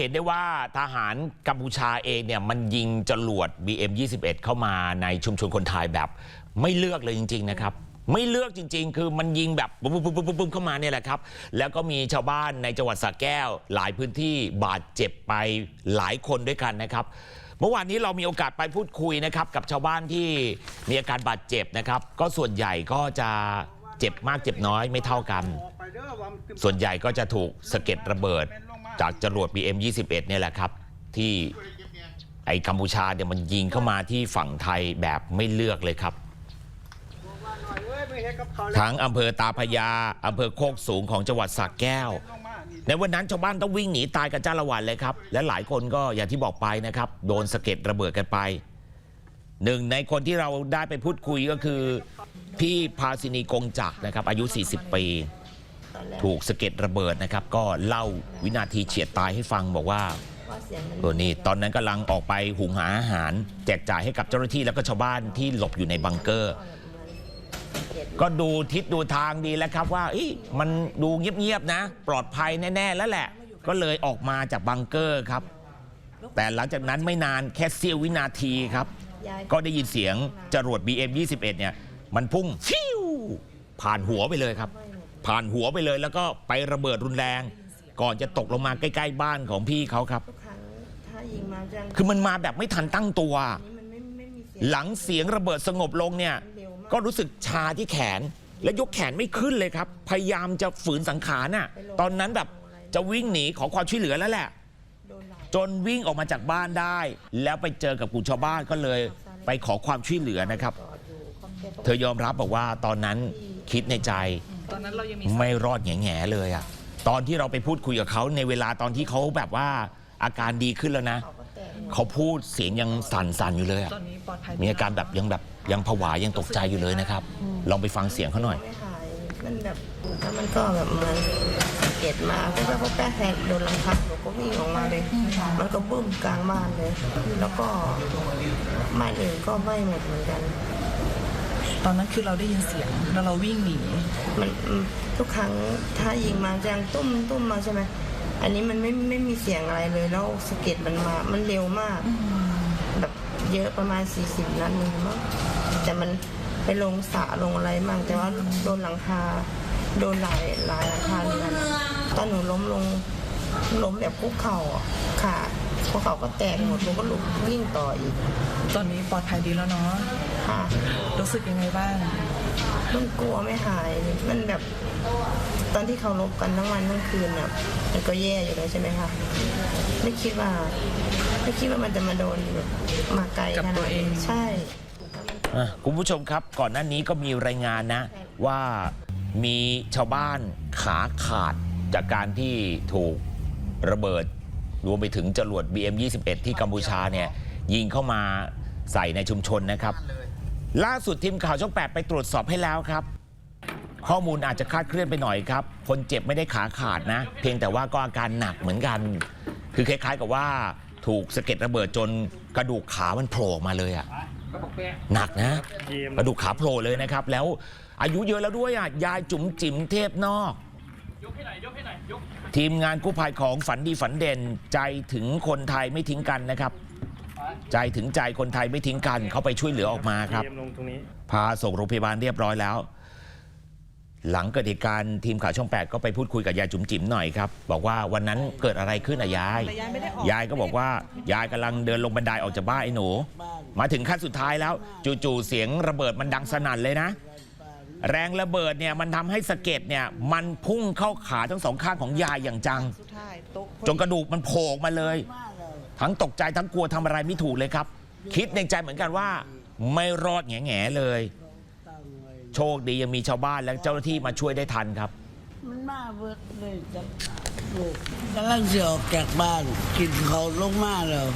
เห็นได้ว่าทหารกัมพูชาเองเนี่ยมันยิงจรวด BM21 เข้ามาในชุมชนคนไทยแบบ ไม่เลือกเลยจริง ๆ นะครับ ไม่เลือกจริง ๆ คือมันยิงแบบปุ๊บปุ๊บปุ๊บปุ๊บเข้ามาเนี่ยแหละครับ แล้วก็มีชาวบ้านในจังหวัดสระแก้ว หลายพื้นที่บาดเจ็บไปหลายคนด้วยกันนะครับ เมื่อวานนี้เรามีโอกาสไปพูดคุยนะครับกับชาวบ้านที่มีอาการบาดเจ็บนะครับ ก็ส่วนใหญ่ก็จะเจ็บมากเจ็บน้อยไม่เท่ากัน ส่วนใหญ่ก็จะถูกสะเก็ดระเบิด จากจรวด BM21 เนี่ยแหละครับ ที่ไอ้กัมพูชาเนี่ยมันยิงเข้ามาที่ฝั่งไทยแบบไม่เลือกเลยครับ ทั้งอำเภอตาพยาอำเภอโคกสูงของจังหวัดสระแก้ว ในวันนั้นชาวบ้านต้องวิ่งหนีตายกันจ้าละวันเลยครับ และหลายคนก็อย่างที่บอกไปนะครับ โดนสะเก็ดระเบิดกันไปหนึ่งในคนที่เราได้ไปพูดคุยก็คือ พี่พาสินีกงจักรนะครับ อายุ 40 ปี ถูกสะเก็ดระเบิดนะครับ ก็เล่าวินาทีเฉียดตายให้ฟังบอกว่าตัวนี้ตอนนั้นกำลังออกไปหุงหาอาหาร แจกจ่ายให้กับเจ้าหน้าที่แล้วก็ชาวบ้านที่หลบอยู่ในบังเกอร์ ก็ดูทิศดูทางดีแล้วครับว่าเอ้ยมันดูเงียบๆนะ ปลอดภัยแน่ๆแล้วแหละ ก็เลยออกมาจากบังเกอร์ครับ แต่หลังจากนั้นไม่นานแค่เสี้ยววินาทีครับ ก็ได้ยินเสียงจรวด BM21 เนี่ย มันพุ่งฟิวผ่านหัวไปเลยครับ ผ่านหัวไปเลย แล้วก็ไประเบิดรุนแรง ก่อนจะตกลงมาใกล้ ๆ บ้านของพี่เขาครับ ทุกครั้งถ้ายิงมาจังคือมันมาแบบไม่ทันตั้งตัว นี้มันไม่ไม่มีเสียงหลังเสียงระเบิดสงบลงเนี่ยก็รู้สึกชาที่แขน และยกแขนไม่ขึ้นเลยครับ พยายามจะฝืนสังขารน่ะตอนนั้นแบบจะวิ่งหนีขอความช่วยเหลือแล้วแหละ โดนหลายจนวิ่งออกมาจากบ้านได้ แล้วไปเจอกับกลุ่มชาวบ้านก็เลย ไปขอความช่วยเหลือนะครับจอดอยู่คอมเพลตเธอยอมรับบอกว่าตอนนั้นคิดในใจ ตอนนั้นเรายังมีไม่รอดแง่ๆเลยอะตอนที่เราไปพูดคุยกับเขาในเวลาตอนที่เขาแบบว่าอาการดีขึ้นแล้วนะเขาก็แตกเขาพูดเสียงยังสั่นๆอยู่เลยอะตอนนี้ปลอดภัยมีอาการแบบยังแบบยังผวายังตกใจอยู่เลยนะครับ ลองไปฟังเสียงเขาหน่อย ไม่หายมันแบบแล้วมันก็แบบเหมือนสะเก็ดมาก็แป๊บก็แป๊บแทกโดนหลังคาหนูก็วิ่งออกมาเลย มันก็บึ้มกลางบ้านเลย แล้วก็บ้านอื่นก็ไหม้หมดเหมือนกัน ตอนนั้นคือเราได้ยินเสียงแล้วเราวิ่งหนีมันอืมทุกครั้งถ้ายิงมาจังตุ้มตุ้มมาใช่ไหมอันนี้มันไม่ไม่มีเสียงอะไรเลยแล้วสะเก็ดมันมา มันเร็วมากแบบเยอะประมาณ40นัดนึงมั้งแต่มันไปลงสระลงอะไรมั่งแต่ว่าโดนหลังคาโดนหลายหลายหลังคาเหมือนกันตอนหนูล้มลงล้มแบบคุกเข่าอะขา ดคุกเข่าก็แตกหมดหนูก็ลุกวิ่งต่ออีก ตอนนี้ปลอดภัยดีแล้วเนาะค่ะรู้สึกยังไงบ้างมันกลัวไม่หายเลยมันแบบ ตอนที่เขาลบกันทั้งวันทั้งคืนอะมันก็แย่อยู่แล้วใช่ไหมคะไม่คิดว่า ไม่คิดว่ามันจะมาโดนแบบมาไกลกับขนาดตัวเอง นี้ใช่ อะคุณผู้ชมครับก่อนหน้านี้ก็มีรายงานนะ ว่ามีชาวบ้านขาขาดจากการที่ถูกระเบิด รวมไปถึงจรวด BM21 ที่กัมพูชาเนี่ยยิงเข้ามาใส่ในชุมชนนะครับ ล่าสุดทีมข่าวช่อง 8 ไปตรวจสอบให้แล้วครับ ข้อมูลอาจจะคลาดเคลื่อนไปหน่อยครับ คนเจ็บไม่ได้ขาขาดนะ เพียงแต่ว่าก็อาการหนักเหมือนกัน คือคล้ายๆกับว่าถูกสะเก็ดระเบิดจนกระดูกขามันโผล่ออกมาเลยอะหนักนะกระดูกขาโผล่เลยนะครับ แล้วอายุเยอะแล้วด้วยอะยายจุ๋มจิ๋มเทพนอก ทีมงานกู้ภัยของฝันดีฝันเด่นใจถึงคนไทยไม่ทิ้งกันนะครับ ใจถึงใจคนไทยไม่ทิ้งกันเขาไปช่วยเหลือออกมาครับเกมลงตรงนี้พาส่งโรงพยาบาลเรียบร้อยแล้ว หลังเกิดเหตุการณ์ทีมข่าวช่อง 8 ก็ไปพูดคุยกับยายจุ๋มจิ๋มหน่อยครับ บอกว่าวันนั้นเกิดอะไรขึ้นอะยาย ยายก็บอกว่ายายกำลังเดินลงบันไดออกจากบ้านไอ้หนู มาถึงขั้นสุดท้ายแล้ว จู่ๆเสียงระเบิดมันดังสนั่นเลยนะ แรงระเบิดเนี่ยมันทำให้สะเก็ดเนี่ยมันพุ่งเข้าขาทั้งสองข้างของยายอย่างจัง จนกระดูกมันโผล่ออกมาเลย ทั้งตกใจทั้งกลัวทำอะไรไม่ถูกเลยครับ คิดในใจเหมือนกันว่า ไม่รอดแง่ๆเลย โชคดียังมีชาวบ้านและเจ้าหน้าที่มาช่วยได้ทันครับ มันมาเบิดเลยจะลูกกำลังจะออกจากบ้านกินเขาลงมาแล้ว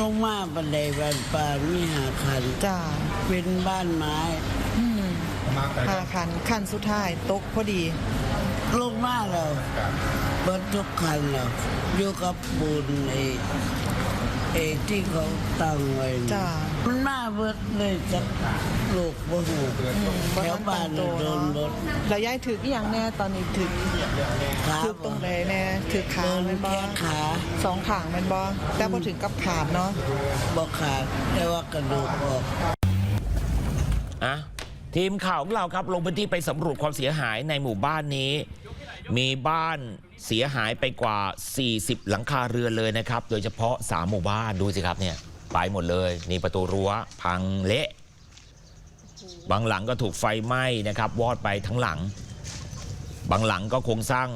ลงมาบันไดบ้านป่ามีหาคันจ้าเป็นบ้านไม้ ห้าคันคันสุดท้ายตกพอดีลงมาแล้วเบิดทุกคันแล้วอยู่กับปูนไอ้ไอ้ที่เขาตั้งไว้จ้ามันมาเบิดเลยจากลูกบ่หูแถวบ้านน่ะโดนรถแล้วยายถึกอหย่างแน่ตอนนี้ถึกขาถึกตรงไหนแน่ถึกขาโดนแมันบอแค่ขาสองขางแมันบอแต่พอถึงกับขาดเนาะบ่ขาดแต่ว่ากระดูกออกอะ ทีมข่าวของเราครับลงพื้นที่ไปสำรวจความเสียหายในหมู่บ้านนี้ มีบ้านเสียหายไปกว่า 40 หลังคาเรือนเลยนะครับ โดยเฉพาะ 3 หมู่บ้านดูสิครับเนี่ยไปหมดเลยนี่ประตูรั้วพังเละ บางหลังก็ถูกไฟไหม้นะครับวอดไปทั้งหลัง บางหลังก็โครงสร้าง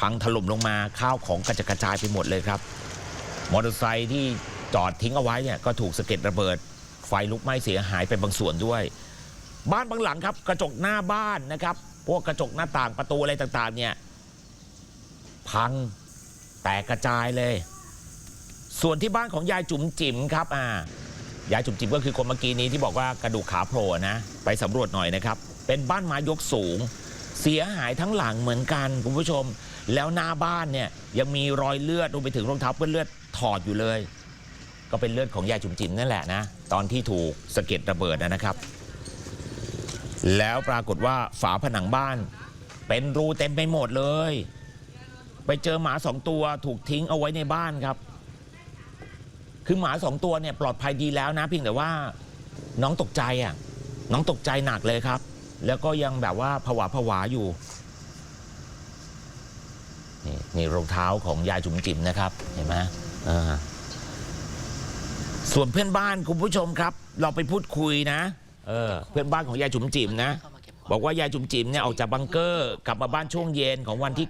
พังถล่มลงมาข้าวของกระจัดกระจายไปหมดเลยครับ มอเตอร์ไซค์ที่จอดทิ้งเอาไว้เนี่ยก็ถูกสะเก็ดระเบิด ไฟลุกไหม้เสียหายไปบางส่วนด้วย บ้านบางหลังครับ กระจกหน้าบ้านนะครับ พวกกระจกหน้าต่างประตูอะไรต่างๆ เนี่ยพังแตกกระจายเลย ส่วนที่บ้านของยายจุ๋มจิ๋มครับอ่ายายจุ๋มจิ๋มก็คือคนเมื่อกี้นี้ที่บอกว่ากระดูกขาโผล่นะ ไปสำรวจหน่อยนะครับ เป็นบ้านไม้ยกสูง เสียหายทั้งหลังเหมือนกันคุณผู้ชม แล้วหน้าบ้านเนี่ยยังมีรอยเลือดรวมไปถึงรองเท้าเปื้อนเลือดถอดอยู่เลย ก็เป็นเลือดของยายจุ๋มจิ๋มนั่นแหละนะ ตอนที่ถูกสะเก็ดระเบิดนะครับ แล้วปรากฏว่าฝาผนังบ้าน เป็นรูเต็มไปหมดเลย ไปเจอหมาสองตัวถูกทิ้งเอาไว้ในบ้านครับ คือหมาสองตัวเนี่ยปลอดภัยดีแล้วนะเพียงแต่ว่าน้องตกใจอะ น้องตกใจหนักเลยครับ แล้วก็ยังแบบว่าผวาผวาอยู่ นี่นี่รองเท้าของยายจุ๋มจิ๋มนะครับ เห็นไหมอ่าส่วนเพื่อนบ้านคุณผู้ชมครับ เราไปพูดคุยนะ เออเพื่อนบ้านของยายจุ๋มจิ๋มนะ บอกว่ายายจุ๋มจิ๋มเนี่ยออกจากบังเกอร์กลับมาบ้านช่วงเย็นของวันที่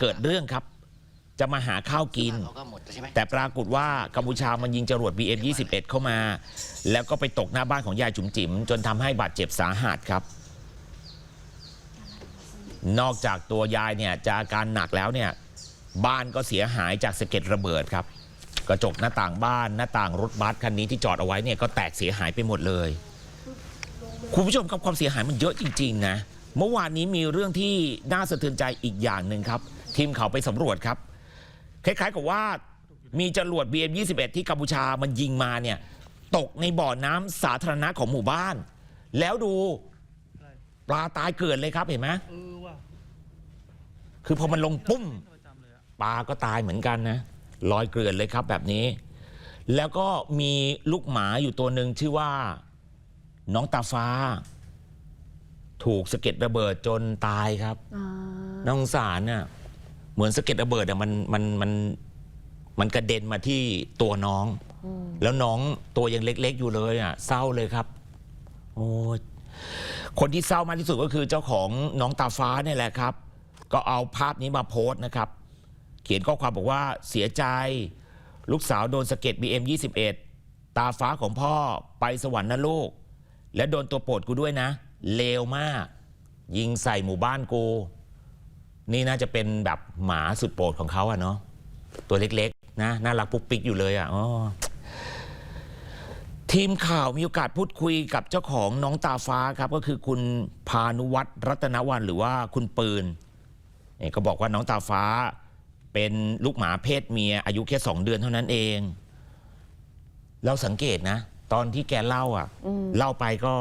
เกิดเรื่องครับ จะมาหาข้าวกินเขาก็หมดใช่ไหมแต่ปรากฏว่ากัมพูชามันยิงจรวด BM 21 เข้ามา แล้วก็ไปตกหน้าบ้านของยายจุ๋มจิ๋มจนทำให้บาดเจ็บสาหัสครับ นอกจากตัวยายเนี่ยจะอาการหนักแล้วเนี่ยบ้านก็เสียหายจากสะเก็ดระเบิดครับ กระจกหน้าต่างบ้านหน้าต่างรถบัสคันนี้ที่จอดเอาไว้เนี่ยก็แตกเสียหายไปหมดเลย คุณผู้ชมครับความเสียหายมันเยอะจริง ๆ นะ เมื่อวานนี้มีเรื่องที่น่าสะเทือนใจอีกอย่างหนึ่งครับ ทีมข่าวไปสำรวจครับ คล้ายๆกับว่ามีจรวด BM 21 ที่กัมพูชามันยิงมาเนี่ยตกในบ่อน้ำสาธารณะของหมู่บ้าน แล้วดูปลาตายเกลือเลยครับเห็นไหมคือพอมันลงปุ้มปลาก็ตายเหมือนกันนะลอยเกลื่อนเลยครับแบบนี้ แล้วก็มีลูกหมาอยู่ตัวหนึ่งชื่อว่า น้องตาฟ้า ถูกสะเก็ดระเบิดจนตายครับน่าสงสารน่ะเหมือนสะเก็ดระเบิดอะมันมันมันมันกระเด็นมาที่ตัวน้อง แล้วน้องตัวยังเล็ก ๆ อยู่เลยอะเศร้าเลยครับ โอ้ยคนที่เศร้ามากที่สุดก็คือเจ้าของน้องตาฟ้าเนี่ยแหละครับ ก็เอาภาพนี้มาโพสต์นะครับ เขียนข้อความบอกว่าเสียใจ ลูกสาวโดนสะเก็ด BM 21 ตาฟ้าของพ่อไปสวรรค์นะลูก และโดนตัวโปรดกูด้วยนะ เลวมาก ยิงใส่หมู่บ้านกู นี่น่าจะเป็นแบบหมาสุดโปรดของเขาอะเนาะตัวเล็กๆ นะ น่ารักปุ๊กปิ๊กอยู่เลยอะอ๋อทีมข่าวมีโอกาสพูดคุยกับเจ้าของน้องตาฟ้าครับ ก็คือคุณพานุวัตรรัตนวันหรือว่าคุณปืนเนี่ยก็บอกว่าน้องตาฟ้าเป็นลูกหมาเพศเมีย อายุแค่สองเดือนเท่านั้นเอง เราสังเกตนะ ตอนที่แกเล่าอะ เล่าไปก็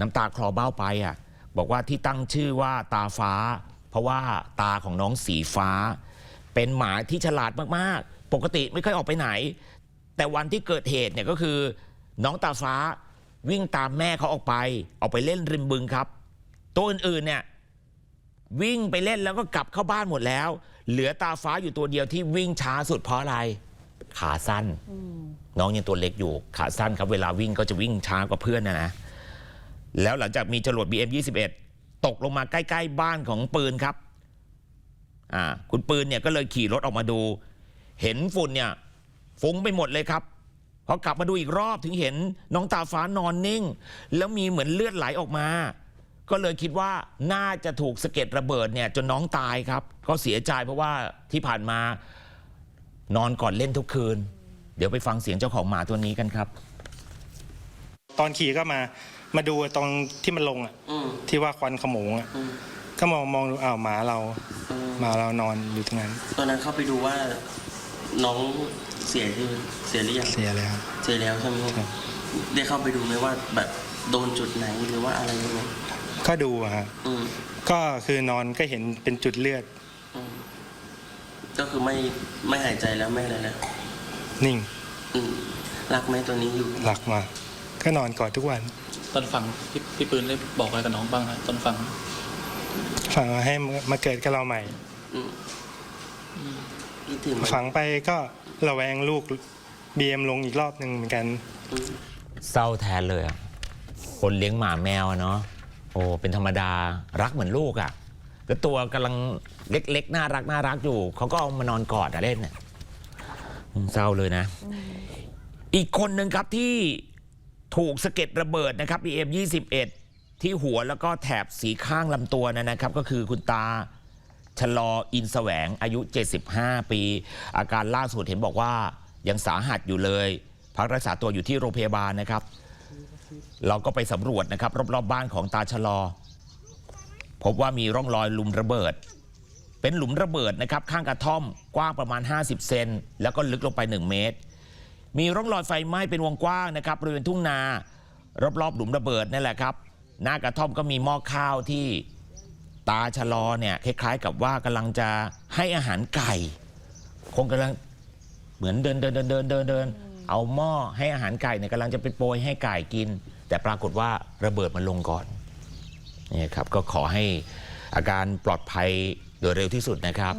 น้ำตาคลอเบ้าไปอะ บอกว่าที่ตั้งชื่อว่าตาฟ้า เพราะว่าตาของน้องสีฟ้า เป็นหมาที่ฉลาดมากๆ ปกติไม่ค่อยออกไปไหน แต่วันที่เกิดเหตุเนี่ยก็คือ น้องตาฟ้าวิ่งตามแม่เขาออกไป ออกไปเล่นริมบึงครับ ตัวอื่นๆเนี่ยวิ่งไปเล่นแล้วก็กลับเข้าบ้านหมดแล้ว เหลือตาฟ้าอยู่ตัวเดียวที่วิ่งช้าสุดเพราะอะไร ขาสั้น น้องยังตัวเล็กอยู่ขาสั้นครับ เวลาวิ่งก็จะวิ่งช้ากว่าเพื่อนนะนะ แล้วหลังจากมีจรวด BM 21 ตกลงมาใกล้ ๆ บ้านของปืนครับอ่าคุณปืนเนี่ยก็เลยขี่รถออกมาดู เห็นฝุ่นเนี่ยฟุ้งไปหมดเลยครับพอกลับมาดูอีกรอบถึงเห็นน้องตาฟ้านอนนิ่ง แล้วมีเหมือนเลือดไหลออกมา ก็เลยคิดว่าน่าจะถูกสะเก็ดระเบิดเนี่ยจนน้องตายครับ ก็เสียใจเพราะว่าที่ผ่านมา นอนก่อนเล่นทุกคืน เดี๋ยวไปฟังเสียงเจ้าของหมาตัวนี้กันครับ ตอนขี่ก็มามาดูตรงที่มันลงอะอืมที่ว่าควันขโมงอะอืมก็มองมองดูอ้าวหมาเราอืมหมาเรานอนอยู่ตรงนั้น ตอนนั้นเข้าไปดูว่าน้องเสียชีวิตเสียหรือยังเสียแล้วเสียแล้วใช่ไหมครับอได้เข้าไปดูไหมว่าแบบโดนจุดไหนหรือว่าอะไรยังไงก็ดูอะฮะอืมก็คือนอนก็เห็นเป็นจุดเลือดอืม ก็คือไม่ไม่หายใจแล้วไม่อะไรแล้วนิ่งอืมรักไหมตัวนี้อยู่ หลักมาก็นอนกอดทุกวัน ตอนฟังพี่พี่ปืนได้บอกอะไรกับน้องบ้างนะตอนฟังฝังให้มาเกิดกับเราใหม่ อืมคิดถึงไหมฝังไปก็ระแวงลูกบีเอ็มลงอีกรอบหนึ่งเหมือนกัน อืม เศร้าแทนเลยอะคนเลี้ยงหมาแมวอะเนาะโอ้เป็นธรรมดารักเหมือนลูกอะ แล้วตัวกำลังเล็กๆ น่ารักน่ารักอยู่ เขาก็เอามานอนกอดอะเล่นเนี่ยอืมเศร้าเลยนะ อีกคนหนึ่งครับที่ถูกสะเก็ดระเบิดนะครับ PM 21 ที่หัวแล้วก็แถบสีข้างลำตัวนะนะครับ ก็คือคุณตาชะลออินแสวงอายุ 75 ปี อาการล่าสุดเห็นบอกว่ายังสาหัสอยู่เลย พักรักษาตัวอยู่ที่โรงพยาบาลนะครับ เราก็ไปสำรวจนะครับ รอบๆบ้านของตาชะลอ พบว่ามีร่องรอยหลุมระเบิด เป็นหลุมระเบิดนะครับข้างกระท่อมกว้างประมาณ 50 เซนแล้วก็ลึกลงไป 1 เมตร มีร่องรอยไฟไหม้เป็นวงกว้างนะครับบริเวณทุ่งนารอบๆหลุมระเบิดนั่นแหละครับ หน้ากระท่อมก็มีหม้อข้าวที่ตาชะลอเนี่ยคล้ายๆ กับว่ากำลังจะให้อาหารไก่ คงกำลังเหมือนเดินเดินเดินเดินเดินเดินเอาหม้อให้อาหารไก่เนี่ยกำลังจะไปโปรยให้ไก่กิน แต่ปรากฏว่าระเบิดมันลงก่อน นี่ครับก็ขอให้อาการปลอดภัยโดยเร็วที่สุดนะครับ